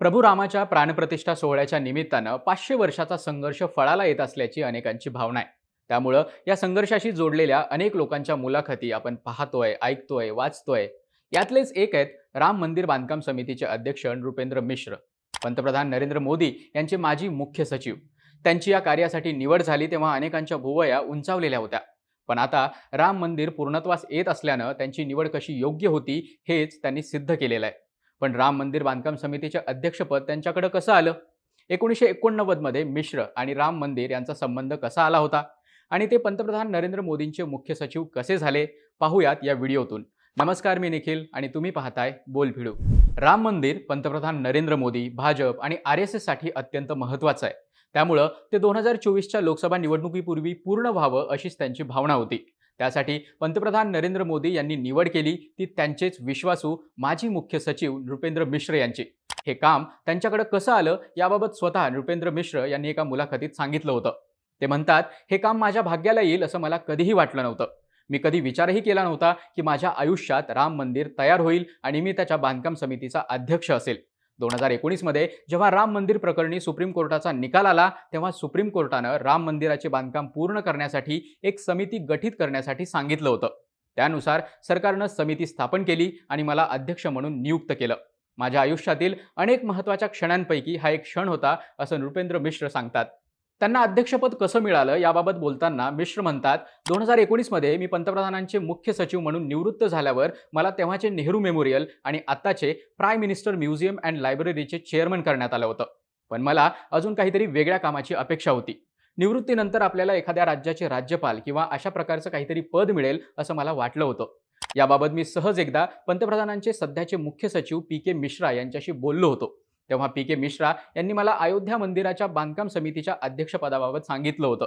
प्रभू रामाच्या प्राणप्रतिष्ठा सोहळ्याच्या निमित्तानं पाचशे वर्षाचा संघर्ष फळाला येत असल्याची अनेकांची भावना आहे. त्यामुळं या संघर्षाशी जोडलेल्या अनेक लोकांच्या मुलाखती आपण पाहतोय ऐकतोय वाचतोय. यातलेच एक आहेत राम मंदिर बांधकाम समितीचे अध्यक्ष नृपेंद्र मिश्र. पंतप्रधान नरेंद्र मोदी यांचे माजी मुख्य सचिव. त्यांची या कार्यासाठी निवड झाली तेव्हा अनेकांच्या भुवया उंचावलेल्या होत्या. पण आता राम मंदिर पूर्णत्वास येत असल्यानं त्यांची निवड कशी योग्य होती हेच त्यांनी सिद्ध केलेलं आहे. पण राम मंदिर बांधकाम समितीचे अध्यक्षपद त्यांच्याकडे कसं आलं? एकोणीसशे एकोणनव्वदमध्ये मिश्र आणि राम मंदिर यांचा संबंध कसा आला होता? आणि ते पंतप्रधान नरेंद्र मोदींचे मुख्य सचिव कसे झाले? पाहूयात या व्हिडिओतून. नमस्कार मी निखिल आणि तुम्ही पाहताय बोल भिडू राम मंदिर पंतप्रधान नरेंद्र मोदी भाजप आणि आर एस एससाठी अत्यंत महत्त्वाचं आहे. त्यामुळं ते दोन हजार चोवीसच्या लोकसभा निवडणुकीपूर्वी पूर्ण व्हावं अशीच त्यांची भावना होती. त्यासाठी पंतप्रधान नरेंद्र मोदी यांनी निवड केली ती त्यांचेच विश्वासू माजी मुख्य सचिव नृपेंद्र मिश्र यांची. हे काम त्यांच्याकडे कसं आलं याबाबत स्वतः नृपेंद्र मिश्र यांनी एका मुलाखतीत सांगितलं होतं. ते म्हणतात हे काम माझ्या भाग्याला येईल असं मला कधीही वाटलं नव्हतं. मी कधी विचारही केला नव्हता की माझ्या आयुष्यात राम मंदिर तयार होईल आणि मी त्याच्या बांधकाम समितीचा अध्यक्ष असेल. दोन हजार एकोणीसमध्ये जेव्हा राम मंदिर प्रकरणी सुप्रीम कोर्टाचा निकाल आला तेव्हा सुप्रीम कोर्टानं राम मंदिराचे बांधकाम पूर्ण करण्यासाठी एक समिती गठीत करण्यासाठी सांगितलं होतं. त्यानुसार सरकारनं समिती स्थापन केली आणि मला अध्यक्ष म्हणून नियुक्त केलं. माझ्या आयुष्यातील अनेक महत्त्वाच्या क्षणांपैकी हा एक क्षण होता असं नृपेंद्र मिश्र सांगतात. त्यांना अध्यक्षपद कसं मिळालं याबाबत बोलताना मिश्र म्हणतात दोन हजार एकोणीसमध्ये मी पंतप्रधानांचे मुख्य सचिव म्हणून निवृत्त झाल्यावर मला तेव्हाचे नेहरू मेमोरियल आणि आत्ताचे प्राईम मिनिस्टर म्युझियम अँड लायब्ररीचे चेअरमन करण्यात आलं होतं. पण मला अजून काहीतरी वेगळ्या कामाची अपेक्षा होती. निवृत्तीनंतर आपल्याला एखाद्या राज्याचे राज्यपाल किंवा अशा प्रकारचं काहीतरी पद मिळेल असं मला वाटलं होतं. याबाबत मी सहज एकदा पंतप्रधानांचे सध्याचे मुख्य सचिव पी के मिश्रा यांच्याशी बोललो होतो. तेव्हा पी के मिश्रा यांनी मला अयोध्या मंदिराच्या बांधकाम समितीच्या अध्यक्षपदाबाबत सांगितलं होतं.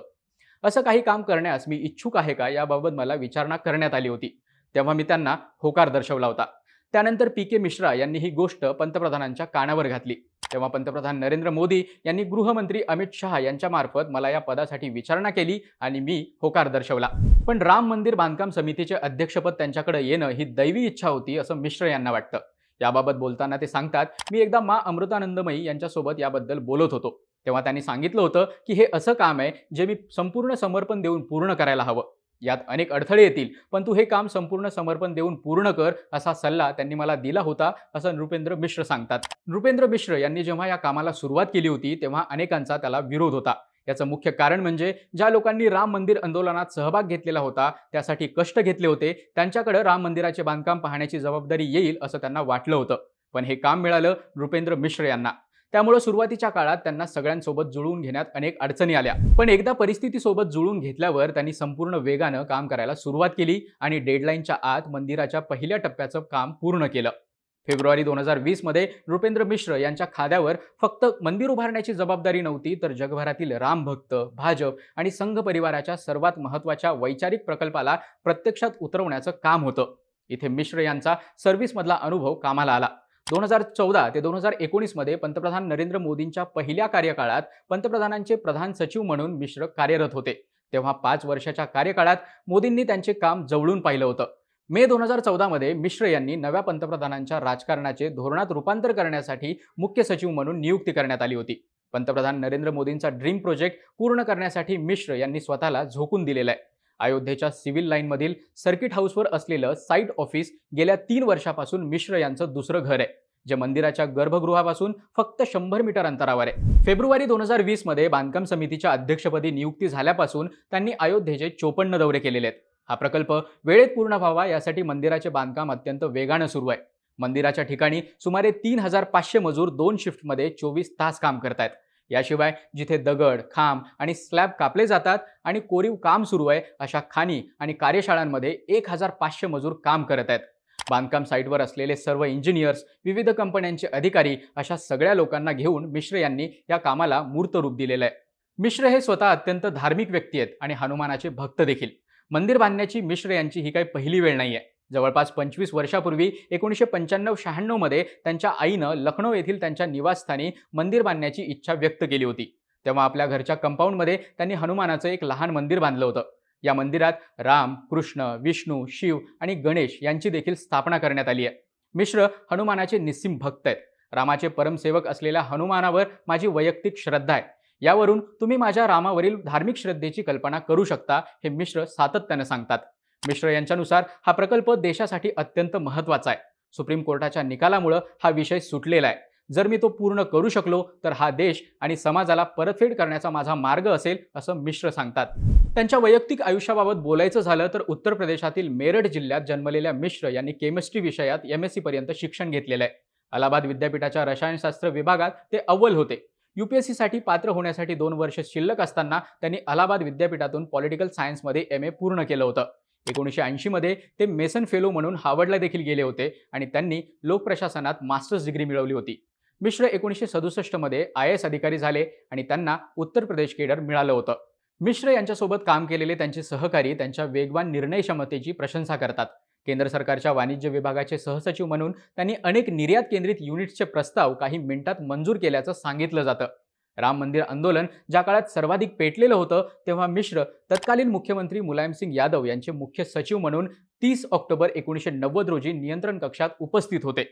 असं काही काम करण्यास मी इच्छुक आहे का याबाबत मला विचारणा करण्यात आली होती. तेव्हा मी त्यांना होकार दर्शवला होता. त्यानंतर पी के मिश्रा यांनी ही गोष्ट पंतप्रधानांच्या कानावर घातली. तेव्हा पंतप्रधान नरेंद्र मोदी यांनी गृहमंत्री अमित शहा यांच्यामार्फत मला या पदासाठी विचारणा केली आणि मी होकार दर्शवला. पण राम मंदिर बांधकाम समितीचे अध्यक्षपद त्यांच्याकडे येणं ही दैवी इच्छा होती असं मिश्र यांना वाटतं. याबाबत बोलताना ते सांगतात मी एकदा मा अमृतानंदमयी यांच्यासोबत याबद्दल बोलत होतो. तेव्हा त्यांनी सांगितलं होतं की हे असं काम आहे जे मी संपूर्ण समर्पण देऊन पूर्ण करायला हवं. यात अनेक अडथळे येतील पण तू हे काम संपूर्ण समर्पण देऊन पूर्ण कर असा सल्ला त्यांनी मला दिला होता असं नृपेंद्र मिश्र सांगतात. नृपेंद्र मिश्र यांनी जेव्हा या कामाला सुरुवात केली होती तेव्हा अनेकांचा त्याला विरोध होता. याचं मुख्य कारण म्हणजे ज्या लोकांनी राम मंदिर आंदोलनात सहभाग घेतलेला होता त्यासाठी कष्ट घेतले होते त्यांच्याकडे राम मंदिराचे बांधकाम पाहण्याची जबाबदारी येईल असं त्यांना वाटलं होतं. पण हे काम मिळालं नृपेंद्र मिश्र यांना. त्यामुळे सुरुवातीच्या काळात त्यांना सगळ्यांसोबत जुळवून घेण्यात अनेक अडचणी आल्या. पण एकदा परिस्थितीसोबत जुळून घेतल्यावर त्यांनी संपूर्ण वेगानं काम करायला सुरुवात केली आणि डेडलाईनच्या आत मंदिराच्या पहिल्या टप्प्याचं काम पूर्ण केलं. फेब्रुवारी दोन हजार वीसमध्ये नृपेंद्र मिश्र यांच्या खाद्यावर फक्त मंदिर उभारण्याची जबाबदारी नव्हती तर जगभरातील रामभक्त भाजप आणि संघ परिवाराच्या सर्वात महत्त्वाच्या वैचारिक प्रकल्पाला प्रत्यक्षात उतरवण्याचं काम होतं. इथे मिश्र यांचा सर्व्हिसमधला अनुभव कामाला आला. दोन हजार चौदा ते दोन हजार एकोणीसमध्ये पंतप्रधान नरेंद्र मोदींच्या पहिल्या कार्यकाळात पंतप्रधानांचे प्रधान सचिव म्हणून मिश्र कार्यरत होते. तेव्हा पाच वर्षाच्या कार्यकाळात मोदींनी त्यांचे काम जवळून पाहिलं होतं. मे दोन हजार चौदामध्ये मिश्र यांनी नव्या पंतप्रधानांच्या राजकारणाचे धोरणात रूपांतर करण्यासाठी मुख्य सचिव म्हणून नियुक्ती करण्यात आली होती. पंतप्रधान नरेंद्र मोदींचा ड्रीम प्रोजेक्ट पूर्ण करण्यासाठी मिश्र यांनी स्वतःला झोकून दिलेलं आहे. अयोध्येच्या सिव्हिल लाईनमधील सर्किट हाऊसवर असलेलं साईट ऑफिस गेल्या तीन वर्षापासून मिश्र यांचं दुसरं घर आहे जे मंदिराच्या गर्भगृहापासून फक्त शंभर मीटर अंतरावर आहे. फेब्रुवारी दोन हजार वीसमध्ये बांधकाम समितीच्या अध्यक्षपदी नियुक्ती झाल्यापासून त्यांनी अयोध्येचे चोपन्न दौरे केलेले आहेत. हा प्रकल्प वेळेत पूर्ण व्हावा यासाठी मंदिराचे बांधकाम अत्यंत वेगानं सुरू आहे. मंदिराच्या ठिकाणी सुमारे तीन हजार पाचशे मजूर दोन शिफ्टमध्ये चोवीस तास काम करतायत. याशिवाय जिथे दगड खांब आणि स्लॅब कापले जातात आणि कोरीव काम सुरू आहे अशा खाणी आणि कार्यशाळांमध्ये एक हजार पाचशे मजूर काम करत आहेत. बांधकाम साईटवर असलेले सर्व इंजिनियर्स विविध कंपन्यांचे अधिकारी अशा सगळ्या लोकांना घेऊन मिश्र यांनी या कामाला मूर्त रूप दिलेलं आहे. मिश्र हे स्वतः अत्यंत धार्मिक व्यक्ती आहेत आणि हनुमानाचे भक्त देखील. मंदिर बांधण्याची मिश्र यांची ही काही पहिली वेळ नाही आहे जवळपास पंचवीस वर्षापूर्वी एकोणीसशे पंच्याण्णव शहाण्णवमध्ये त्यांच्या आईनं लखनौ येथील त्यांच्या निवासस्थानी मंदिर बांधण्याची इच्छा व्यक्त केली होती. तेव्हा आपल्या घरच्या कंपाऊंडमध्ये त्यांनी हनुमानाचं एक लहान मंदिर बांधलं होतं. या मंदिरात राम कृष्ण विष्णू शिव आणि गणेश यांची देखील स्थापना करण्यात आली आहे. मिश्र हनुमानाचे निस्सिम भक्त आहेत. रामाचे परमसेवक असलेल्या हनुमानावर माझी वैयक्तिक श्रद्धा आहे. यावरून तुम्ही माझ्या रामावरील धार्मिक श्रद्धेची कल्पना करू शकता हे मिश्र सातत्यानं सांगतात. मिश्र यांच्यानुसार हा प्रकल्प देशासाठी अत्यंत महत्त्वाचा आहे. सुप्रीम कोर्टाच्या निकालामुळं हा विषय सुटलेला आहे. जर मी तो पूर्ण करू शकलो तर हा देश आणि समाजाला परतफेड करण्याचा माझा मार्ग असेल असं मिश्र सांगतात. त्यांच्या वैयक्तिक आयुष्याबाबत बोलायचं झालं तर उत्तर प्रदेशातील मेरठ जिल्ह्यात जन्मलेल्या मिश्र यांनी केमिस्ट्री विषयात एम एस सी पर्यंत शिक्षण घेतलेलं आहे. अलाहाबाद विद्यापीठाच्या रसायनशास्त्र विभागात ते अव्वल होते. युपीएससीसाठी पात्र होण्यासाठी दोन वर्ष शिल्लक असताना त्यांनी अलाहाबाद विद्यापीठातून पॉलिटिकल सायन्समध्ये एम ए पूर्ण केलं होतं. एकोणीसशे ऐंशीमध्ये ते मेसन फेलो म्हणून हार्वर्डला देखील गेले होते आणि त्यांनी लोकप्रशासनात मास्टर्स डिग्री मिळवली होती. मिश्र एकोणीसशे सदुसष्टमध्ये आय एस अधिकारी झाले आणि त्यांना उत्तर प्रदेश केडर मिळालं होतं. मिश्र यांच्यासोबत काम केलेले त्यांचे सहकारी त्यांच्या वेगवान निर्णय क्षमतेची प्रशंसा करतात. केंद्र सरकारच्या वाणिज्य विभागाचे सहसचिव म्हणून त्यांनी अनेक निर्यात केंद्रित युनिट्सचे प्रस्ताव काही मिनिटात मंजूर केल्याचं सांगितलं जातं. राम मंदिर आंदोलन ज्या काळात सर्वाधिक पेटलेलं होतं तेव्हा मिश्र तत्कालीन मुख्यमंत्री मुलायमसिंग यादव यांचे मुख्य सचिव म्हणून तीस ऑक्टोबर एकोणीसशे नव्वद रोजी नियंत्रण कक्षात उपस्थित होते.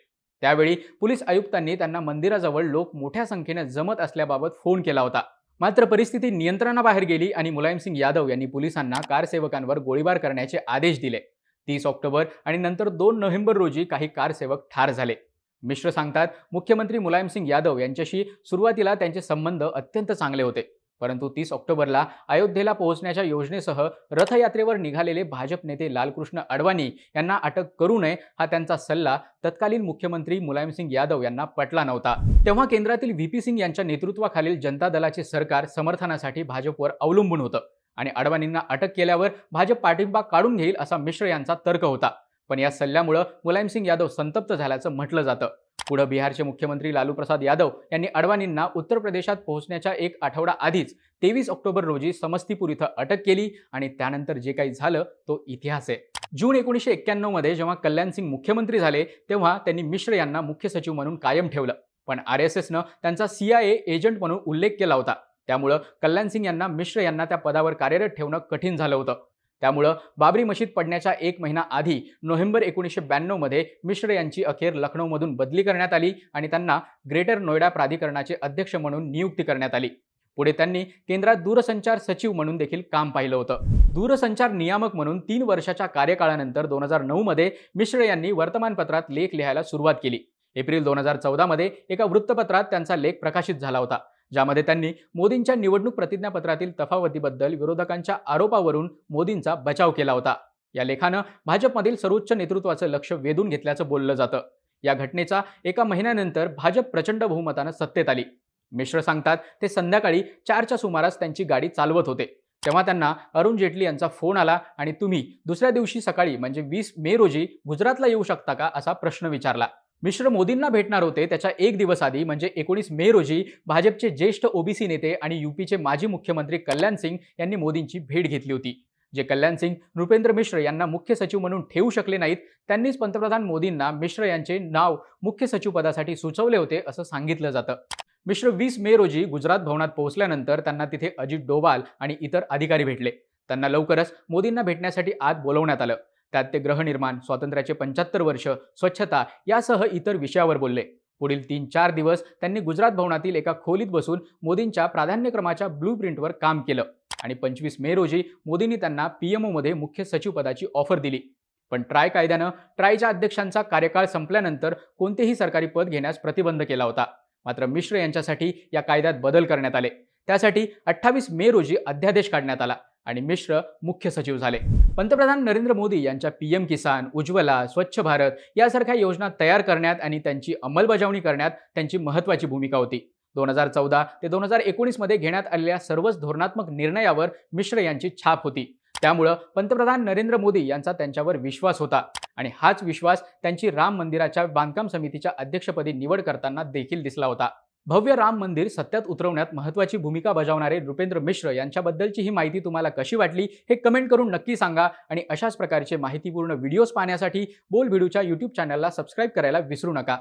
त्यावेळी पोलीस आयुक्तांनी त्यांना मंदिराजवळ लोक मोठ्या संख्येने जमत असल्याबाबत फोन केला होता. मात्र परिस्थिती नियंत्रणाबाहेर गेली आणि मुलायमसिंग यादव यांनी पोलिसांना कारसेवकांवर गोळीबार करण्याचे आदेश दिले. तीस ऑक्टोबर आणि नंतर दोन नोव्हेंबर रोजी काही कारसेवक ठार झाले. मिश्र सांगतात मुख्यमंत्री मुलायमसिंग यादव यांच्याशी सुरुवातीला त्यांचे संबंध अत्यंत चांगले होते. परंतु तीस ऑक्टोबरला अयोध्येला पोहोचण्याच्या योजनेसह रथयात्रेवर निघालेले भाजप नेते लालकृष्ण अडवाणी यांना अटक करू नये हा त्यांचा सल्ला तत्कालीन मुख्यमंत्री मुलायमसिंग यादव यांना पटला नव्हता. तेव्हा केंद्रातील व्ही पी सिंग यांच्या नेतृत्वाखालील जनता दलाचे सरकार समर्थनासाठी भाजपवर अवलंबून होतं. आणि अडवाणींना अटक केल्यावर भाजप पाठिंबा काढून घेईल असा मिश्र यांचा तर्क होता. पण या सल्ल्यामुळं मुलायमसिंग यादव संतप्त झाल्याचं म्हटलं जातं. पुढं बिहारचे मुख्यमंत्री लालू प्रसाद यादव यांनी अडवाणींना उत्तर प्रदेशात पोहोचण्याच्या एक आठवडा आधीच तेवीस ऑक्टोबर रोजी समस्तीपूर इथं अटक केली आणि त्यानंतर जे काही झालं तो इतिहास आहे. जून एकोणीसशे एक्क्याण्णवमध्ये जेव्हा कल्याण सिंग मुख्यमंत्री झाले तेव्हा त्यांनी मिश्र यांना मुख्य सचिव म्हणून कायम ठेवलं. पण आर एस एसनं त्यांचा सीआयए एजंट म्हणून उल्लेख केला होता. त्यामुळं कल्याण सिंग यांना मिश्र यांना त्या पदावर कार्यरत ठेवणं कठीण झालं होतं. त्यामुळं बाबरी मशीद पडण्याच्या एक महिना आधी नोव्हेंबर एकोणीसशे ब्याण्णवमध्ये मिश्र यांची अखेर लखनौमधून बदली करण्यात आली आणि त्यांना ग्रेटर नोएडा प्राधिकरणाचे अध्यक्ष म्हणून नियुक्ती करण्यात आली. पुढे त्यांनी केंद्रात दूरसंचार सचिव म्हणून देखील काम पाहिलं होतं. दूरसंचार नियामक म्हणून तीन वर्षाच्या कार्यकाळानंतर दोन हजार नऊमध्ये मिश्र यांनी वर्तमानपत्रात लेख लिहायला सुरुवात केली. एप्रिल दोन हजार चौदामध्ये एका वृत्तपत्रात त्यांचा लेख प्रकाशित झाला होता. ज्यामध्ये त्यांनी मोदींच्या निवडणूक प्रतिज्ञापत्रातील तफावतीबद्दल विरोधकांच्या आरोपावरून मोदींचा बचाव केला होता. या लेखानं भाजपमधील सर्वोच्च नेतृत्वाचं लक्ष वेधून घेतल्याचं बोललं जातं. या घटनेचा एका महिन्यानंतर भाजप प्रचंड बहुमतानं सत्तेत आली. मिश्र सांगतात ते संध्याकाळी चारच्या सुमारास त्यांची गाडी चालवत होते. तेव्हा त्यांना अरुण जेटली यांचा फोन आला आणि तुम्ही दुसऱ्या दिवशी सकाळी म्हणजे वीस मे रोजी गुजरातला येऊ शकता का असा प्रश्न विचारला. मिश्र मोदींना भेटणार होते त्याच्या एक दिवस आधी म्हणजे एकोणीस मे रोजी भाजपचे ज्येष्ठ ओबीसी नेते आणि यूपीचे माजी मुख्यमंत्री कल्याण सिंग यांनी मोदींची भेट घेतली होती. जे कल्याण सिंग नृपेंद्र मिश्र यांना मुख्य सचिव म्हणून ठेवू शकले नाहीत त्यांनीच पंतप्रधान मोदींना मिश्र यांचे नाव मुख्य सचिव पदासाठी सुचवले होते असं सांगितलं जातं. मिश्र वीस मे रोजी गुजरात भवनात पोहोचल्यानंतर त्यांना तिथे अजित डोवाल आणि इतर अधिकारी भेटले. त्यांना लवकरच मोदींना भेटण्यासाठी आत बोलवण्यात आलं. त्यात ते गृहनिर्माण स्वातंत्र्याचे पंच्याहत्तर वर्ष स्वच्छता यासह इतर विषयावर बोलले. पुढील तीन चार दिवस त्यांनी गुजरात भवनातील एका खोलीत बसून मोदींच्या प्राधान्यक्रमाच्या ब्लू प्रिंटवर काम केलं आणि पंचवीस मे रोजी मोदींनी त्यांना पीएमओमध्ये मुख्य सचिव पदाची ऑफर दिली. पण ट्राय कायद्यानं ट्रायच्या अध्यक्षांचा कार्यकाळ संपल्यानंतर कोणतेही सरकारी पद घेण्यास प्रतिबंध केला होता. मात्र मिश्र यांच्यासाठी या कायद्यात बदल करण्यात आले. त्यासाठी अठ्ठावीस मे रोजी अध्यादेश काढण्यात आला. आणि मिश्र मुख्य सचिव झाले. पंतप्रधान नरेंद्र मोदी यांच्या पीएम किसान उज्ज्वला स्वच्छ भारत यासारख्या योजना तयार करण्यात आणि त्यांची अंमलबजावणी करण्यात त्यांची महत्त्वाची भूमिका होती. दोन हजार चौदा ते दोन हजार एकोणीसमध्ये घेण्यात आलेल्या सर्वच धोरणात्मक निर्णयावर मिश्र यांची छाप होती. त्यामुळं पंतप्रधान नरेंद्र मोदी यांचा त्यांच्यावर विश्वास होता आणि हाच विश्वास त्यांची राम मंदिराच्या बांधकाम समितीच्या अध्यक्षपदी निवड करताना देखील दिसला होता. भव्य राम मंदिर सत्यात उतरवण्यात महत्त्वाची भूमिका बजावणारे नृपेंद्र मिश्र यांच्याबद्दलची ही माहिती तुम्हाला कशी वाटली हे कमेंट करून नक्की सांगा आणि अशाच प्रकारचे माहितीपूर्ण व्हिडिओज पाहण्यासाठी बोलभिडूच्या यूट्यूब चॅनलला सबस्क्राईब करायला विसरू नका.